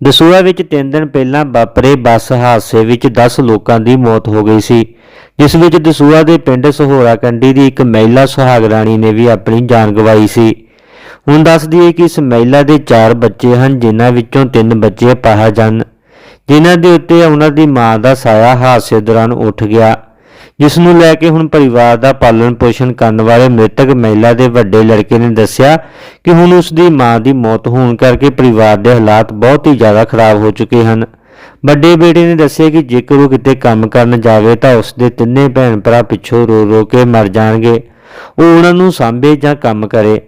ਦਸੂਆ ਵਿੱਚ 3 ਦਿਨ ਪਹਿਲਾਂ ਵਾਪਰੇ ਬੱਸ ਹਾਦਸੇ ਵਿੱਚ 10 ਲੋਕਾਂ ਦੀ ਮੌਤ ਹੋ ਗਈ ਸੀ, ਜਿਸ ਵਿੱਚ ਦਸੂਆ ਦੇ ਪਿੰਡ ਸਹੋਰਾ ਕੰਡੀ ਦੀ ਇੱਕ ਮਹਿਲਾ ਸੁਹਾਗ ਰਾਣੀ ਨੇ ਵੀ ਆਪਣੀ ਜਾਨ ਗਵਾਈ ਸੀ। ਹੁਣ ਦੱਸ ਦਈਏ ਕਿ ਇਸ ਮਹਿਲਾ ਦੇ 4 ਬੱਚੇ ਹਨ, ਜਿਨ੍ਹਾਂ ਵਿੱਚੋਂ 3 ਬੱਚੇ ਅਪਾਹਜ ਹਨ, ਜਿਨ੍ਹਾਂ ਦੇ ਉੱਤੇ ਉਹਨਾਂ ਦੀ ਮਾਂ ਦਾ ਸਾਇਆ ਹਾਦਸੇ ਦੌਰਾਨ ਉੱਠ ਗਿਆ। ਜਿਸ ਨੂੰ ਲੈ ਕੇ ਹੁਣ ਪਰਿਵਾਰ ਦਾ ਪਾਲਣ ਪੋਸ਼ਣ ਕਰਨ ਵਾਲੇ ਮ੍ਰਿਤਕ ਮਹਿਲਾ ਦੇ ਵੱਡੇ ਲੜਕੇ ਨੇ ਦੱਸਿਆ ਕਿ ਹੁਣ ਉਸ ਦੀ ਮਾਂ ਦੀ ਮੌਤ ਹੋਣ ਕਰਕੇ ਪਰਿਵਾਰ ਦੇ ਹਾਲਾਤ ਬਹੁਤ ਹੀ ਜ਼ਿਆਦਾ ਖਰਾਬ ਹੋ ਚੁੱਕੇ ਹਨ। ਵੱਡੇ ਬੇਟੇ ਨੇ ਦੱਸਿਆ ਕਿ ਜੇਕਰ ਉਹ ਕਿਤੇ ਕੰਮ ਕਰਨ ਜਾਵੇ ਤਾਂ ਉਸ ਦੇ ਤਿੰਨੇ ਭੈਣ ਭਰਾ ਪਿੱਛੋਂ ਰੋ ਰੋ ਕੇ ਮਰ ਜਾਣਗੇ। ਉਹ ਉਹਨਾਂ ਨੂੰ ਸਾਂਭੇ ਜਾਂ ਕੰਮ ਕਰੇ।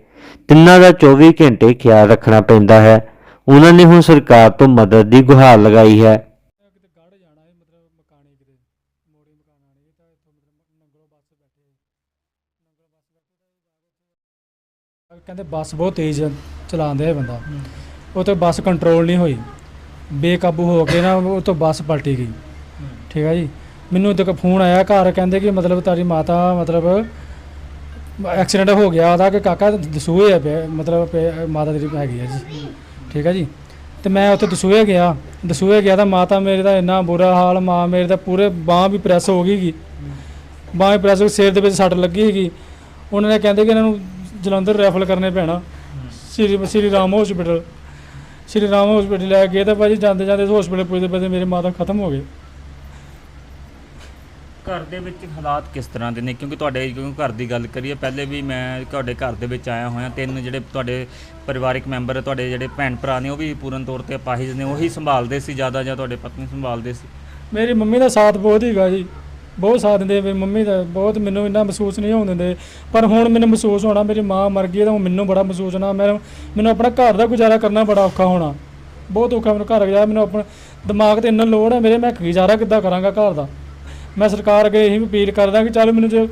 ਤਿੰਨਾਂ ਦਾ 24 ਘੰਟੇ ਖਿਆਲ ਰੱਖਣਾ ਪੈਂਦਾ ਹੈ। ਉਹਨਾਂ ਨੇ ਹੁਣ ਸਰਕਾਰ ਤੋਂ ਮਦਦ ਦੀ ਗੁਹਾਰ ਲਗਾਈ ਹੈ ਕਿਤੇ ਗੜ ਜਾਣਾ ਹੈ ਮਤਲਬ ਮਕਾਨੇ ਕਿਤੇ ਮੋੜੀ ਮਕਾਨ ਆਣੀ ਤਾਂ ਇੱਥੋਂ ਮਤਲਬ ਨੰਗਲੋ ਬੱਸ ਬੈਠੇ ਨੰਗਲੋ ਬੱਸ ਬੈਠੇ ਤਾਂ ਕਹਿੰਦੇ ਬੱਸ ਬਹੁਤ ਤੇਜ਼ ਚਲਾਉਂਦਾ ਹੈ ਬੰਦਾ। ਉਹ ਤੋਂ ਬੱਸ ਕੰਟਰੋਲ ਨਹੀਂ ਹੋਈ। ਬੇਕਾਬੂ ਹੋ ਕੇ ਨਾ ਉਹ ਤੋਂ ਬੱਸ ਪਲਟੀ ਗਈ। ਠੀਕ ਹੈ ਜੀ? ਮੈਨੂੰ ਤੱਕ ਫੋਨ ਆਇਆ ਘਰ ਕਹਿੰਦੇ ਕਿ ਮਤਲਬ ਤੁਹਾਡੀ ਮਾਤਾ ਮਤਲਬ ਐਕਸੀਡੈਂਟ ਹੋ ਗਿਆ ਉਹਦਾ ਕਿ ਕਾਕਾ ਦਸੂਏ ਆ ਪਿਆ ਮਤਲਬ ਮਾਤਾ ਤੇਰੀ ਹੈਗੀ ਆ ਜੀ। ਠੀਕ ਹੈ ਜੀ? ਤੇ ਮੈਂ ਉੱਥੇ ਦਸੂਏ ਗਿਆ। ਦਸੂਏ ਗਿਆ ਤਾਂ ਮਾਤਾ ਮੇਰੇ ਦਾ ਇੰਨਾ ਬੁਰਾ ਹਾਲ ਮਾਂ ਮੇਰੇ ਦਾ ਪੂਰੇ ਬਾਹ ਵੀ ਪ੍ਰੈਸ ਹੋ ਗਈ ਗੀ। ਬਾਹ ਪ੍ਰੈਸ ਸਿਰ ਦੇ ਵਿੱਚ ਸੱਟ ਲੱਗੀ ਹੈਗੀ ਉਹਨਾਂ ਨੇ ਕਹਿੰਦੇ ਕਿ ਇਹਨਾਂ ਨੂੰ ਜਲੰਧਰ ਰੈਫਰ ਕਰਨੇ ਪੈਣਾ। ਸ੍ਰੀ ਸ੍ਰੀ ਰਾਮ ਹਸਪੀਟਲ ਸ੍ਰੀ ਰਾਮ ਹਸਪੀਟਲ ਲੈ ਗਏ ਤਾਂ ਭਾਜੀ ਜਾਂਦੇ ਜਾਂਦੇ ਹਸਪੀਟਲ ਪੁੱਜਦੇ ਪੁੱਜਦੇ ਮੇਰੇ ਮਾਤਾ ਖਤਮ ਹੋ ਗਏ ਘਰ ਦੇ ਵਿੱਚ ਹਾਲਾਤ ਕਿਸ ਤਰ੍ਹਾਂ ਦੇ ਨੇ? ਕਿਉਂਕਿ ਤੁਹਾਡੇ ਕਿਉਂਕਿ ਘਰ ਦੀ ਗੱਲ ਕਰੀਏ ਪਹਿਲੇ ਵੀ ਮੈਂ ਤੁਹਾਡੇ ਘਰ ਦੇ ਵਿੱਚ ਆਇਆ ਹੋਇਆ। ਤਿੰਨ ਜਿਹੜੇ ਤੁਹਾਡੇ ਪਰਿਵਾਰਿਕ ਮੈਂਬਰ ਤੁਹਾਡੇ ਜਿਹੜੇ ਭੈਣ ਭਰਾ ਨੇ ਉਹ ਵੀ ਪੂਰਨ ਤੌਰ ਤੇ ਅਪਾਹਿਜ ਨੇ। ਉਹੀ ਸੰਭਾਲਦੇ ਸੀ ਜ਼ਿਆਦਾ ਜਾਂ ਤੁਹਾਡੇ ਪਤਨੀ ਸੰਭਾਲਦੇ ਸੀ? ਮੇਰੀ ਮੰਮੀ ਦਾ ਸਾਥ ਬਹੁਤ ਹੀਗਾ ਜੀ। ਬਹੁਤ ਸਾਥ ਦਿੰਦੇ ਮੇਰੀ ਮੰਮੀ ਦਾ ਬਹੁਤ ਮੈਨੂੰ ਇੰਨਾ ਮਹਿਸੂਸ ਨਹੀਂ ਹੋਣ ਦਿੰਦੇ। ਪਰ ਹੁਣ ਮੈਨੂੰ ਮਹਿਸੂਸ ਹੋਣਾ ਮੇਰੀ ਮਾਂ ਮਰ ਗਈ ਤਾਂ ਹੁਣ ਮੈਨੂੰ ਬੜਾ ਮਹਿਸੂਸ ਹੋਣਾ। ਮੈਨੂੰ ਮੈਨੂੰ ਆਪਣਾ ਘਰ ਦਾ ਗੁਜ਼ਾਰਾ ਕਰਨਾ ਬੜਾ ਔਖਾ ਹੋਣਾ। ਬਹੁਤ ਔਖਾ ਮੈਨੂੰ ਘਰ ਗੁਜ਼ਾਰਾ। ਮੈਨੂੰ ਆਪਣਾ ਦਿਮਾਗ ਤੇ ਇੰਨਾ ਲੋੜ ਹੈ ਮੇਰੇ, ਮੈਂ ਗੁਜ਼ਾਰਾ ਕਿੱਦਾਂ ਕਰਾਂਗਾ ਘਰ ਦਾ? ਮੈਂ ਸਰਕਾਰ ਅੱਗੇ ਇਹੀ ਅਪੀਲ ਕਰਦਾ ਕਿ ਚੱਲ ਮੈਨੂੰ ਜੇ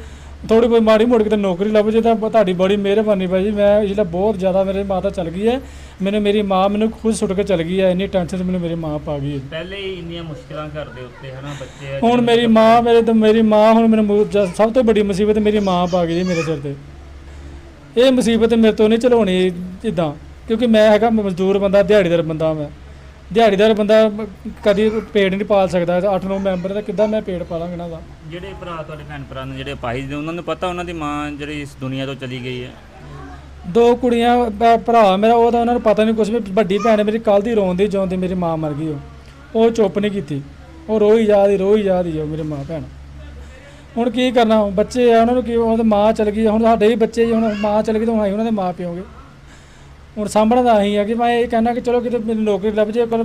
ਥੋੜੀ ਕੋਈ ਮਾੜੀ ਮੋੜੀ ਕਿਤੇ ਨੌਕਰੀ ਲੱਭ ਜੇ ਤਾਂ ਤੁਹਾਡੀ ਬੜੀ ਮਿਹਰਬਾਨੀ ਭਾਈ ਜੀ। ਮੈਂ ਜਿਹੜਾ ਬਹੁਤ ਜ਼ਿਆਦਾ ਮੇਰੇ ਮਾਤਾ ਚੱਲ ਗਈ ਹੈ। ਮੈਨੂੰ ਮੇਰੀ ਮਾਂ ਮੈਨੂੰ ਖੁਦ ਸੁੱਟ ਕੇ ਚੱਲ ਗਈ ਹੈ। ਇੰਨੀ ਟੈਨਸ਼ਨ ਮੈਨੂੰ ਮੇਰੀ ਮਾਂ ਪਾ ਗਈ ਹੈ। ਪਹਿਲੇ ਹੀ ਇੰਨੀਆਂ ਮੁਸ਼ਕਲਾਂ ਘਰ ਦੇ ਉੱਤੇ ਹਨਾ ਬੱਚੇ ਆ ਹੁਣ ਮੇਰੀ ਮਾਂ ਮੇਰੇ ਤੇ ਮੇਰੀ ਮਾਂ ਹੁਣ ਮੈਨੂੰ ਸਭ ਤੋਂ ਵੱਡੀ ਮੁਸੀਬਤ ਮੇਰੀ ਮਾਂ ਪਾ ਗਈ ਜੀ ਮੇਰੇ ਸਿਰ ਤੇ। ਇਹ ਮੁਸੀਬਤ ਮੇਰੇ ਤੋਂ ਨਹੀਂ ਚਲਾਉਣੀ ਜਿੱਦਾਂ ਕਿਉਂਕਿ ਮੈਂ ਹੈਗਾ ਮਜ਼ਦੂਰ ਬੰਦਾ ਦਿਹਾੜੀਦਾਰ ਬੰਦਾ ਮੈਂ। ਦਿਹਾੜੀਦਾਰ ਬੰਦਾ ਮ- ਕਦੀ ਪੇਟ ਨਹੀਂ ਪਾਲ ਸਕਦਾ 8-9 ਮੈਂਬਰ ਦਾ ਕਿੱਦਾਂ ਮੈਂ ਪੇਟ ਪਾਲਾਂਗਾ ਇਹਨਾਂ ਦਾ? ਜਿਹੜੇ ਭਰਾ ਤੁਹਾਡੇ ਭੈਣ ਭਰਾ ਨੇ ਜਿਹੜੇ ਅਪਾਹਿਜ ਨੇ ਉਹਨਾਂ ਨੂੰ ਪਤਾ ਉਹਨਾਂ ਦੀ ਮਾਂ ਜਿਹੜੀ ਇਸ ਦੁਨੀਆ ਤੋਂ ਚਲੀ ਗਈ ਹੈ? ਦੋ ਕੁੜੀਆਂ ਭ- ਭਰਾ ਮੇਰਾ ਉਹ ਤਾਂ ਉਹਨਾਂ ਨੂੰ ਪਤਾ ਨਹੀਂ ਕੁਝ ਵੀ ਵੱਡੀ ਭੈਣ ਮੇਰੀ ਕੱਲ ਦੀ ਰੋਂਦੀ ਜਿਉਂਦੀ ਮੇਰੀ ਮਾਂ ਮਰ ਗਈ ਉਹ। ਉਹ ਚੁੱਪ ਨਹੀਂ ਕੀਤੀ। ਉਹ ਰੋਈ ਜਾਂਦੀ ਰੋਈ ਜਾਂਦੀ ਉਹ ਮੇਰੀ ਮਾਂ ਭੈਣ। ਹੁਣ ਕੀ ਕਰਨਾ ਬੱਚੇ ਆ ਉਹਨਾਂ ਨੂੰ ਕੀ ਉਹਨਾਂ ਦੀ ਮਾਂ ਚਲ ਗਈ ਹੁਣ ਸਾਡੇ ਵੀ ਬੱਚੇ ਜੀ ਹੁਣ ਮਾਂ ਚਲ ਗਈ ਤਾਂ ਹੁਣ ਅਸੀਂ ਉਹਨਾਂ ਦੇ ਮਾਂ ਪਿਓਗੇ ਹੁਣ ਸਾਂਭਣਾ ਤਾਂ ਅਸੀਂ ਆ ਕਿ ਮੈਂ ਇਹ ਕਹਿਣਾ ਕਿ ਚਲੋ ਕਿਤੇ ਮੈਨੂੰ ਨੌਕਰੀ ਲੱਭ ਜੇ ਕੋਲ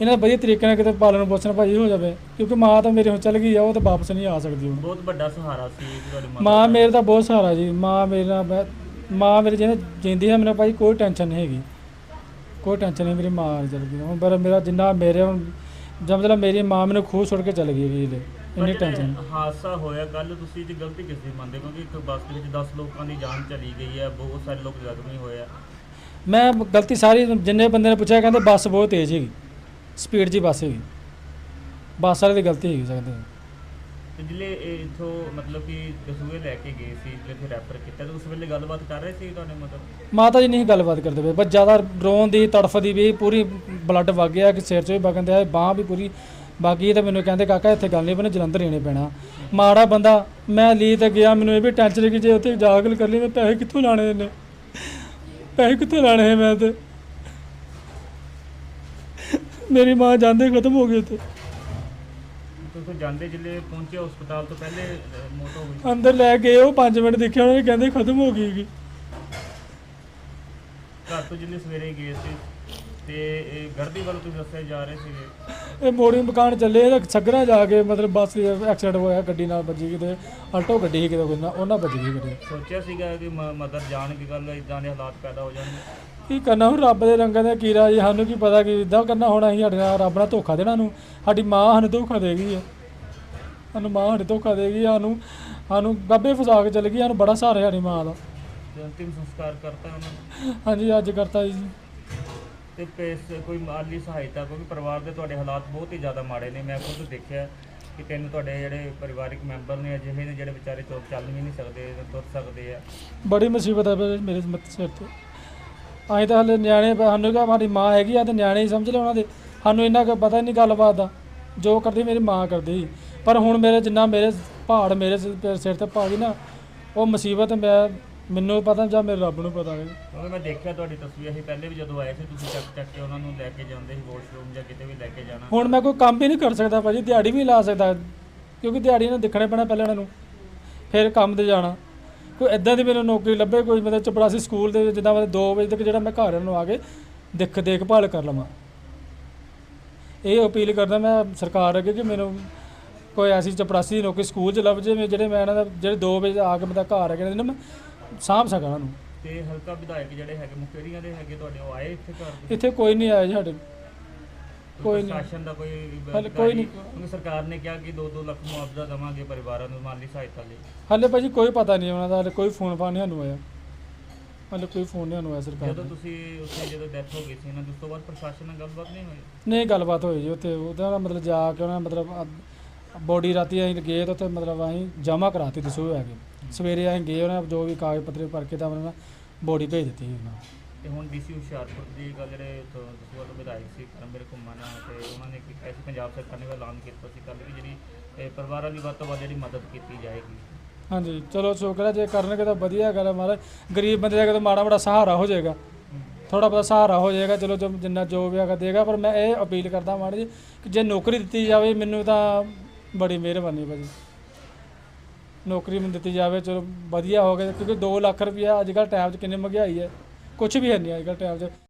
ਇਹਨਾਂ ਦਾ ਵਧੀਆ ਤਰੀਕੇ ਨਾਲ ਕਿਤੇ ਪਾਲਣ ਪੋਸ਼ਣ ਭਾਜੀ ਹੋ ਜਾਵੇ ਕਿਉਂਕਿ ਮਾਂ ਤਾਂ ਮੇਰੇ ਹੁਣ ਚਲ ਗਈ ਆ ਉਹ ਤਾਂ ਵਾਪਸ ਨਹੀਂ ਆ ਸਕਦੀ ਹੁਣ। ਬਹੁਤ ਵੱਡਾ ਸਹਾਰਾ ਸੀ ਤੁਹਾਡੀ ਮਾਂ ਮਾਂ ਮੇਰੇ ਦਾ ਬਹੁਤ ਸਹਾਰਾ ਜੀ ਮਾਂ ਮੇਰੇ ਨਾਲ ਮਾਂ ਮੇਰੇ ਜਿਹਨੇ ਜਿੰਦੀ ਹੈ ਮੈਨੂੰ ਭਾਈ ਕੋਈ ਟੈਨਸ਼ਨ ਨਹੀਂ ਹੈਗੀ। ਕੋਈ ਟੈਨਸ਼ਨ ਨਹੀਂ ਮੇਰੀ ਮਾਂ ਚਲ ਗਈ। ਹੁਣ ਪਰ ਮੇਰਾ ਜਿੰਨਾ ਮੇਰੇ ਹੁਣ ਜਦ ਮਤਲਬ ਮੇਰੀ ਮਾਂ ਮੈਨੂੰ ਖੂਹ ਛੁੱਟ ਕੇ ਚਲ ਗਈ ਜੀ ਇਹਦੇ। ਇੰਨੀ ਟੈਨਸ਼ਨ। ਹਾਦਸਾ ਹੋਇਆ ਕੱਲ ਤੁਸੀਂ ਦੀ ਗਲਤੀ ਕਿਸ ਦੀ ਮੰਨਦੇ ਕਿਉਂਕਿ ਇੱਕ ਬੱਸ ਦੇ ਵਿੱਚ 10 ਲੋਕਾਂ ਦੀ ਜਾਨ ਚਲੀ ਗਈ ਹੈ ਬਹੁਤ ਸਾਰੇ ਲੋਕ ਜ਼ਖਮੀ ਹੋਏ ਆ। ਮੈਂ ਗਲਤੀ ਸਾਰੀ ਜਿੰਨੇ ਬੰਦੇ ਨੇ ਪੁੱਛਿਆ ਕਹਿੰਦੇ ਬੱਸ ਬਹੁਤ ਤੇਜ਼ ਹੈਗੀ ਸਪੀਡ 'ਚ ਹੀ ਬੱਸ ਹੈਗੀ ਬੱਸ ਵਾਲੇ ਦੀ ਗਲਤੀ ਹੈਗੀ ਸਕਦੇ ਤੇ ਜਿਲੇ ਇਹ ਇਥੋਂ ਮਤਲਬ ਕਿ ਦਸੂਏ ਲੈ ਕੇ ਗਏ ਸੀ ਜਿਲੇ ਫਿਰ ਰੈਫਰ ਕੀਤਾ ਤੇ ਉਸ ਵੇਲੇ ਗੱਲਬਾਤ ਕਰ ਰਹੇ ਸੀ ਤੁਹਾਡੇ ਮਤਲਬ? ਮਾਤਾ ਜੀ ਨਹੀਂ ਗੱਲਬਾਤ ਕਰਦੇ ਪਏ ਬਸ ਜ਼ਿਆਦਾ ਰੋਣ ਦੀ ਤੜਫਦੀ ਵੀ ਪੂਰੀ ਬਲੱਡ ਵਗ ਗਿਆ ਕਿ ਸਿਰ 'ਚ ਵੀ ਵਗਣ ਦਿਆ ਬਾਹ ਵੀ ਪੂਰੀ ਬਾਕੀ ਤਾਂ ਮੈਨੂੰ ਕਹਿੰਦੇ ਕਾਕਾ ਇੱਥੇ ਗੱਲ ਨਹੀਂ ਬਣੇ ਜਲੰਧਰ ਲੈਣੇ ਪੈਣਾ। ਮਾੜਾ ਬੰਦਾ ਮੈਂ ਲਈ ਤੇ ਗਿਆ ਮੈਨੂੰ ਇਹ ਵੀ ਟੈਨਸ਼ਨ ਕਿ ਜੇ ਉੱਥੇ ਜਾਗਲ ਕਰ ਲਈ ਮੈਂ ਪੈਸੇ ਕਿੱਥੋਂ ਲਾਣੇ ਨੇ ਪੈਸੇ ਕਿੱਥੋਂ ਲਾਣੇ ਮੈਂ ਤੇ? ਮੇਰੀ ਮਾਂ ਜਾਂਦੇ ਖਤਮ ਹੋ ਗਈ ਉੱਥੇ। ਤੁਸੀਂ ਜਾਂਦੇ ਜਿਲੇ ਪਹੁੰਚੇ ਹਸਪਤਾਲ ਤੋਂ ਪਹਿਲੇ ਅਹ, ਮੌਤ ਹੋ ਗਈ। ਅੰਦਰ ਲੈ ਗਏ ਉਹ 5 ਮਿੰਟ ਦੇਖਿਆ ਉਹਨਾਂ ਨੇ ਕਹਿੰਦੇ ਖਤਮ ਹੋ ਗਈ ਗੀ ਘਰ ਤੋਂ ਜਿਲੇ ਸਵੇਰੇ ਗਏ ਸੀ ਤੇ ਇਹ ਗੜਦੀ ਵੱਲ ਤੁਸੀਂ ਦੱਸਿਆ ਜਾ ਰਹੇ ਸੀਗੇ। ਇਹ ਮੋੜੀ ਮਕਾਨ ਚੱਲੇ ਇਹ ਸਗਰਾ ਜਾ ਕੇ ਮਤਲਬ ਬੱਸ ਐਕਸੀਡੈਂਟ ਹੋਇਆ ਗੱਡੀ ਨਾਲ ਵੱਜੀ ਕਿਤੇ ਆਲਟੋ ਗੱਡੀ ਸੀ ਕਿਤੇ ਕੋਈ ਨਾ ਉਹਨਾਂ ਵੱਜ ਗਈ ਗੱਡੀ ਸੋਚਿਆ ਸੀਗਾ ਕਿ ਮਦਰ ਜਾਣ ਕੀ ਗੱਲ ਇਦਾਂ ਦੇ ਹਾਲਾਤ ਪੈਦਾ ਹੋ ਜਾਣਗੇ। ਕੀ ਕਰਨਾ ਹੁਣ ਰੱਬ ਦੇ ਰੰਗਾਂ ਦਾ ਕੀਰਾ ਜੀ ਸਾਨੂੰ ਕੀ ਪਤਾ ਕਿ ਇਦਾਂ ਕਰਨਾ ਹੋਣਾ ਅਸੀਂ ਸਾਡੇ ਨਾਲ ਰੱਬ ਨਾਲ ਧੋਖਾ ਦੇਣਾ ਨੂੰ ਸਾਡੀ ਮਾਂ ਸਾਨੂੰ ਧੋਖਾ ਦੇਗੀ ਹੈ ਸਾਨੂੰ ਮਾਂ ਸਾਡੇ ਧੋਖਾ ਦੇਗੀ ਸਾਨੂੰ ਸਾਨੂੰ ਗੱਬੇ ਫਸਾ ਕੇ ਚਲ ਗਈ ਸਾਨੂੰ ਬੜਾ ਸਹਾਰਾ ਸਾਡੀ ਮਾਂ ਦਾ। ਤੇ ਅੰਤਿਮ ਸੰਸਕਾਰ ਕਰਤਾ ਉਹਨਾਂ। ਨੇ ਹਾਂਜੀ ਅੱਜ ਕਰਤਾ ਜੀ। ਤੇ ਪੈਸ ਕੋਈ ਮਾਲੀ ਸਹਾਇਤਾ, ਕਿਉਂਕਿ ਪਰਿਵਾਰ ਦੇ ਤੁਹਾਡੇ ਹਾਲਾਤ ਬਹੁਤ ਹੀ ਜ਼ਿਆਦਾ ਮਾੜੇ ਨੇ। ਮੈਂ ਖੁਦ ਦੇਖਿਆ ਕਿ ਤਿੰਨ ਤੁਹਾਡੇ ਜਿਹੜੇ ਪਰਿਵਾਰਿਕ ਮੈਂਬਰ ਨੇ, ਅਜਿਹੇ ਨੇ ਜਿਹੜੇ ਵਿਚਾਰੇ ਚੁੱਪ ਚੱਲ ਵੀ ਨਹੀਂ ਸਕਦੇ ਤੁਰ ਸਕਦੇ ਆ। ਬੜੀ ਮੁਸੀਬਤ ਹੈ ਮੇਰੇ ਮੇਰੇ ਸਿਰ ਤੇ। ਅਸੀਂ ਤਾਂ ਹਲੇ ਨਿਆਣੇ ਸਾਨੂੰ ਕਿਹਾ ਸਾਡੀ ਮਾਂ ਹੈਗੀ ਆ, ਤੇ ਨਿਆਣੇ ਹੀ ਸਮਝ ਲਓ ਉਹਨਾਂ ਦੇ। ਸਾਨੂੰ ਇੰਨਾ ਕੁ ਪਤਾ ਹੀ ਨਹੀਂ ਗੱਲਬਾਤ ਦਾ, ਜੋ ਕਰਦੀ ਮੇਰੀ ਮਾਂ ਕਰਦੀ। ਸੀ। ਪਰ ਹੁਣ ਮੇਰੇ ਜਿੰਨਾ ਮੇਰੇ ਪਹਾੜ ਮੇਰੇ ਸਿਰ ਸਿਰ ਤੇ ਪਾ ਗਈ ਨਾ, ਉਹ ਮੁਸੀਬਤ ਮੈਂ ਮੈਨੂੰ ਪਤਾ ਜਾਂ ਮੇਰੇ ਰੱਬ ਨੂੰ ਪਤਾ ਹੈ ਕਿਉਂਕਿ ਮੈਂ ਦੇਖਿਆ ਤੁਹਾਡੀ ਤਸਵੀਰ ਸੀ ਪਹਿਲੇ ਵੀ ਜਦੋਂ ਆਏ ਸੀ ਤੁਸੀਂ ਚੱਕ ਚੱਕ ਕੇ ਉਹਨਾਂ ਨੂੰ ਲੈ ਕੇ ਜਾਂਦੇ ਸੀ ਵਾਸ਼ਰੂਮ ਜਾਂ ਕਿਤੇ ਵੀ ਲੈ ਕੇ ਜਾਣਾ। ਹੁਣ ਮੈਂ ਕੋਈ ਕੰਮ ਵੀ ਨਹੀਂ ਕਰ ਸਕਦਾ ਭਾਜੀ ਦਿਹਾੜੀ ਵੀ ਲਾ ਸਕਦਾ ਕਿਉਂਕਿ ਦਿਹਾੜੀ ਨੂੰ ਦੇਖਣੇ ਪੈਣਾ ਪਹਿਲਾਂ ਉਹਨਾਂ ਨੂੰ। ਫਿਰ ਕੰਮ ਤੇ ਜਾਣਾ। ਕੋਈ ਇਦਾਂ ਦੀ ਮੈਨੂੰ ਨੌਕਰੀ ਲੱਭੇ ਕੋਈ ਮਤਲਬ ਚਪੜਾਸੀ ਸਕੂਲ ਦੇ ਵਿੱਚ ਜਿੱਦਾਂ ਮਤਲਬ 2 ਵਜੇ ਤੱਕ ਜਿਹੜਾ ਮੈਂ ਘਰ ਨੂੰ ਆ ਕੇ ਦੇਖ ਦੇਖਭਾਲ ਕਰ ਲਵਾਂ। ਇਹ ਅਪੀਲ ਕਰਦਾ ਮੈਂ ਸਰਕਾਰ ਅੱਗੇ ਕਿ ਮੈਨੂੰ ਕੋਈ ਐਸੀ ਚਪੜਾਸੀ ਦੀ ਨੌਕਰੀ ਸਕੂਲ 'ਚ ਲੱਭ ਜੇ ਮੈਂ ਜਿਹੜੇ ਮੈਂ ਇਹਨਾਂ ਦਾ ਜਿਹੜੇ 2 ਵਜੇ ਆ ਕੇ ਮੈਂ ਘਰ ਆ ਕੇ ਨਾ ਮੈਂ ਸਾਂਭ ਸਕਾਂ ਉਹਨਾਂ। ਨੂੰ ਤੇ ਹਲਕਾ ਵਿਧਾਇਕ ਜਿਹੜੇ ਹੈਗੇ ਮੁਖੇਰੀਆਂ ਦੇ ਹੈਗੇ ਤੁਹਾਡੇ ਉਹ ਆਏ ਇੱਥੇ ਘਰ ਦੇ? ਇੱਥੇ ਕੋਈ ਨਹੀਂ ਆਇਆ ਜੀ ਸਾਡੇ। ਕੋਈ ਨਹੀਂ। ਪ੍ਰਸ਼ਾਸਨ ਦਾ ਕੋਈ ਹਾਲੇ ਕੋਈ ਨਹੀਂ। ਕਿਉਂਕਿ ਸਰਕਾਰ ਨੇ ਕਿਹਾ ਕਿ 2-2 ਲੱਖ ਮੁਆਵਜ਼ਾ ਦੇਵਾਂਗੇ ਪਰਿਵਾਰਾਂ ਨੂੰ ਮਾਲੀ ਸਹਾਇਤਾ ਲਈ। ਹਾਲੇ ਭਾਜੀ ਕੋਈ ਪਤਾ ਨਹੀਂ ਉਹਨਾਂ ਦਾ ਹਾਲੇ ਕੋਈ ਫੋਨ ਫਾਨ ਨਹੀਂ ਸਾਨੂੰ ਆਇਆ। ਹਾਲੇ ਕੋਈ ਫੋਨ ਨਹੀਂ ਸਾਨੂੰ ਆਇਆ ਸਰਕਾਰ ਜਦੋਂ ਦਾ। ਤੁਸੀਂ ਉੱਥੇ ਜਦੋਂ ਡੈਥ ਹੋ ਗਈ ਸੀ ਇਹਨਾਂ ਦੀ ਉਸ ਤੋਂ ਬਾਅਦ ਪ੍ਰਸ਼ਾਸਨ ਨਾਲ ਗੱਲਬਾਤ ਨਹੀਂ ਹੋਈ? ਨਹੀਂ ਗੱਲਬਾਤ ਹੋਈ ਜੀ ਉੱਥੇ। ਉਹਦਾ ਨਾ ਮਤਲਬ ਜਾ ਕੇ ਉਹਨਾਂ ਮਤਲਬ ਬੋਡੀ ਰਾਤੀ ਅਸੀਂ ਗਏ ਤਾਂ ਉੱਥੇ ਮਤਲਬ ਅਸੀਂ ਜਮ੍ਹਾਂ ਕਰਾਤੀ ਦਸੂ ਆ ਕੇ। ਸਵੇਰੇ ਅਸੀਂ ਗਏ ਉਹਨਾਂ ਜੋ ਵੀ ਕਾਗਜ਼ ਪੱਤਰ ਭਰ ਕੇ ਤਾਂ ਉਹਨਾਂ ਬੋਡੀ ਭੇਜ ਦਿੱਤੀ ਉਹਨਾਂ ਨੂੰ। ਤੇ ਹੁਣ ਡੀਸੀ ਹੁਸ਼ਿਆਰਪੁਰ ਦੀ ਗੱਲ ਜਿਹੜੇ ਉੱਥੋਂ ਦਸੂਆ ਤੋਂ ਵਿਧਾਇਕ ਸੀ ਕਰਮਵੀਰ ਘੁੰਮਣ ਤੇ ਉਹਨਾਂ ਨੇ ਕਿਹਾ ਸੀ ਪੰਜਾਬ ਸਰਕਾਰ ਨੇ ਵੀ ਐਲਾਨ ਕੀਤਾ ਸੀ ਕੱਲ੍ਹ ਵੀ ਜਿਹੜੀ ਇਹ ਪਰਿਵਾਰਾਂ ਦੀ ਵੱਧ ਤੋਂ ਵੱਧ ਜਿਹੜੀ ਮਦਦ ਕੀਤੀ ਜਾਏਗੀ। ਹਾਂਜੀ ਚਲੋ ਸ਼ੁਕਰ ਹੈ ਜੇ ਕਰਨਗੇ ਤਾਂ ਵਧੀਆ ਗੱਲ ਹੈ ਮਹਾਰਾਜ ਗਰੀਬ ਬੰਦੇ ਦਾ ਕਿਤੇ ਮਾੜਾ ਮਾੜਾ ਸਹਾਰਾ ਹੋ ਜਾਏਗਾ ਥੋੜਾ ਬਹੁਤਾ ਸਹਾਰਾ ਹੋ ਜਾਏਗਾ ਚਲੋ ਜੋ ਜਿੰਨਾ ਜੋ ਵੀ ਹੈਗਾ ਦੇਗਾ ਪਰ ਮੈਂ ਇਹ ਅਪੀਲ ਕਰਦਾ ਮਾੜੀ ਜੀ ਕਿ ਜੇ ਨੌਕਰੀ ਦਿੱਤੀ ਜਾਵੇ ਮੈਨੂੰ ਤਾਂ ਬੜੀ ਮਿਹਰਬਾਨੀ ਭਾਜੀ। ਨੌਕਰੀ ਮੈਨੂੰ ਦਿੱਤੀ ਜਾਵੇ, ਚਲੋ ਵਧੀਆ ਹੋ ਗਿਆ, ਕਿਉਂਕਿ 2 ਲੱਖ ਰੁਪਇਆ ਅੱਜ ਕੱਲ੍ਹ ਟਾਈਮ 'ਚ ਕਿੰਨੀ ਮਹਿੰਗਾਈ ਹੈ। ਕੁਝ ਵੀ ਹੈ ਨਹੀਂ ਅੱਜ ਕੱਲ੍ਹ ਟਾਈਮ 'ਚ।